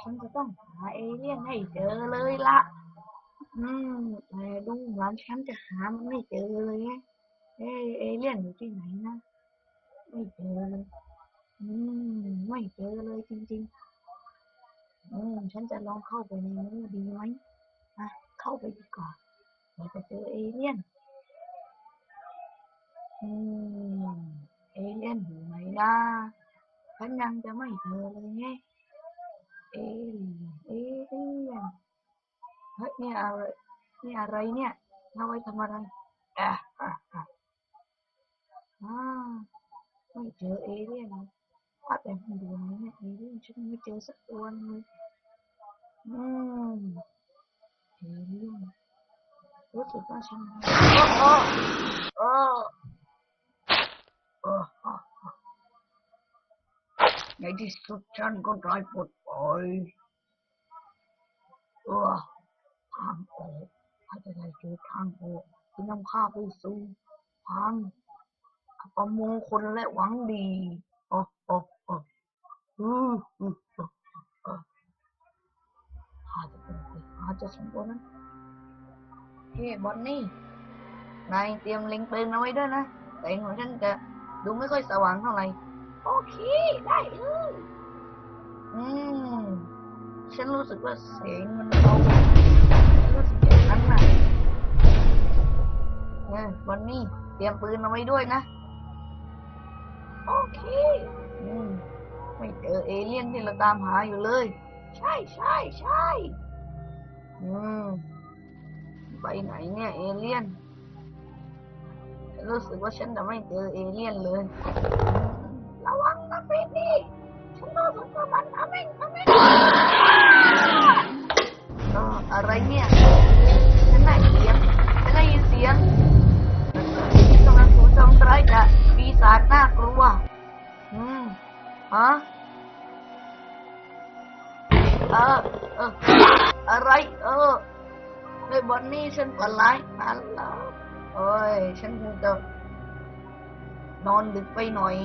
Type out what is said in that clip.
ฉันจะต้องหาเอเลี่ยนให้เจอเลยละอืมแต่ดูเหมือนฉันจะหามันไม่เจอเลยแฮะเอ้ยเอเลี่ยนอยู่ที่ไหนนะ ไม่เจอเลย อืม ไม่เจอเลยจริงๆ อืม ฉันจะลองเข้าไปในนี้ดีไหมอ่ะเข้าไปดีกว่าเดี๋ยวจะเจอเอเลี่ยน อืม เอเลี่ยนอยู่ไหนล่ะฉันยังจะไม่เจอเลยไง Iya, iya. Ôi, nghe à, nghe à rồi nha. Nó quay xong rồi. À, à, à. À, mày chờ ý đi nè. Bắt em không buồn nữa nè. Ý đi, chứ mới chơi sắc luôn rồi. Ừm. Chờ đi nè. Rốt rồi con xong rồi. Ô, ô, ô. Ô, ô, ô. Ngày đi sụt chân con trai bột. เลยว่าแต่มันอยู่ไหนเออสักตัวเลยอืมเอเลี่ยนรู้สึกว่าฉันโอ้โอ้โอ้โอ้ในที่สุดฉันก็ได้ปลดปล่อยเออทางออกถ้าจะได้เจอทางออกที่นำข้าไปสู่ทางอัปมงคลและหวังดีอ้โอ้โอ้อืออือโอ้โอ้ข้าจะเป็นไปหาเจ้าสองตัวนั้นเฮ้บอนนี่นายเตรียมเล็งปืนเอาไว้ด้วยนะแต่ของฉันจะดูไม่ค่อยสว่างเท่าไหร่ โอเค ได้เลย อืมฉันรู้สึกว่าเสียงมันเบารู้สึกอย่างนั้นน่ะเนี่ยวันนี้เตรียมปืนเอาไว้ด้วยนะ โอเค อืมไม่เจอเอเลี่ยนที่เราตามหาอยู่เลย ใช่ใช่ใช่อืมไปไหนเนี่ยเอเลี่ยน รู้สึกว่าฉันจะไม่เจอเอเลี่ยนเลย ระวังนะเบบี้ฉัน ฉันได้เสียงฉันได้ยินเสียงกำลังถูกทำร้ายจากปีศาจน่ากลัว อืมฮะเออเอออะไร เออไอ้บอนนี่ฉันฝันร้ายฮัลโหลโอ้ย ฉันคงจะนอนดึกไปหน่อย